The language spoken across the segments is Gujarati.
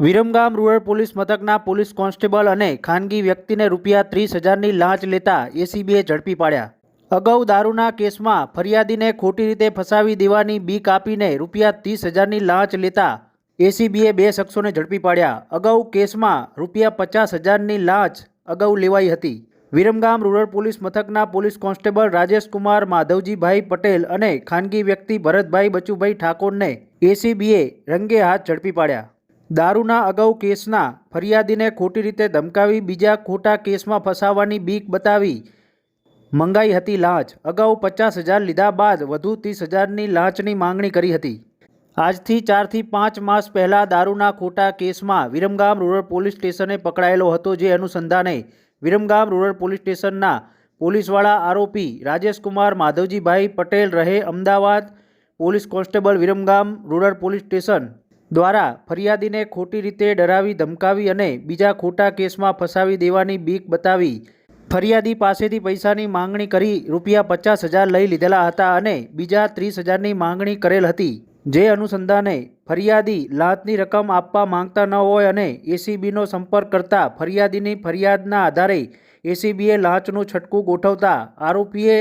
વિરમગામ રૂરલ પોલીસ મથકના પોલીસ કોન્સ્ટેબલ અને ખાનગી વ્યક્તિને રૂપિયા ત્રીસ હજારની લાંચ લેતા એસીબીએ ઝડપી પાડ્યા. અગાઉ દારૂના કેસમાં ફરિયાદીને ખોટી રીતે ફસાવી દેવાની બીક આપીને રૂપિયા ત્રીસ હજારની લાંચ લેતા એસીબીએ બે શખ્સોને ઝડપી પાડ્યા. અગાઉ કેસમાં રૂપિયા પચાસ હજારની લાંચ અગાઉ લેવાઈ હતી. વિરમગામ રૂરલ પોલીસ મથકના પોલીસ કોન્સ્ટેબલ રાજેશકુમાર માધવજીભાઈ પટેલ અને ખાનગી વ્યક્તિ ભરતભાઈ બચુભાઈ ઠાકોરને એસીબીએ રંગે હાથ ઝડપી પાડ્યા. દારૂના અગાઉ કેસના ફરિયાદીને ખોટી રીતે ધમકાવી, બીજા ખોટા કેસમાં ફસાવવાની બીક બતાવી મંગાઈ હતી લાંચ. અગાઉ પચાસ હજાર લીધા બાદ વધુ ત્રીસ હજારની લાંચની માંગણી કરી હતી. આજથી ચારથી પાંચ માસ પહેલાં દારૂના ખોટા કેસમાં વિરમગામ રૂરલ પોલીસ સ્ટેશને પકડાયેલો હતો જે અનુસંધાને વિરમગામ રૂરલ પોલીસ સ્ટેશનના પોલીસવાળા આરોપી રાજેશકુમાર માધવજીભાઈ પટેલ રહે Ahmedabad police constable Viramgam rural police station દ્વારા ફરિયાદીને ખોટી રીતે ડરાવી, ધમકાવી અને બીજા ખોટા કેસમાં ફસાવી દેવાની બીક બતાવી ફરિયાદી પાસેથી પૈસાની માંગણી કરી રૂપિયા પચાસ હજાર લઈ લીધેલા હતા અને બીજા ત્રીસ હજારની માંગણી કરેલ હતી. જે અનુસંધાને ફરિયાદી લાંચની રકમ આપવા માંગતા ન હોય અને એસીબીનો સંપર્ક કરતા ફરિયાદીની ફરિયાદના આધારે એસીબીએ લાંચનું છટકું ગોઠવતા આરોપીએ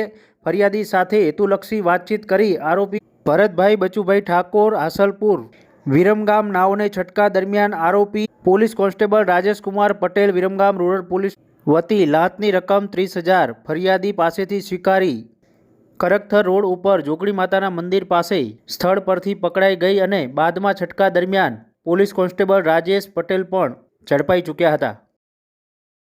ફરિયાદી સાથે હેતુલક્ષી વાતચીત કરી આરોપી ભરતભાઈ બચુભાઈ ઠાકોર, હાસલપુર વિરમગામ નાઓને છટકા દરમિયાન આરોપી police constable Rajeshkumar Patel Viramgam rural police વતી લાતની રકમ ત્રીસ હજાર ફરિયાદી પાસેથી સ્વીકારી. કરકથર રોડ ઉપર જોગડી માતાના મંદિર પાસે સ્થળ પરથી પકડાઈ ગઈ અને બાદમાં છટકા દરમિયાન પોલીસ કોન્સ્ટેબલ રાજેશ પટેલ પણ ઝડપાઈ ચૂક્યા હતા.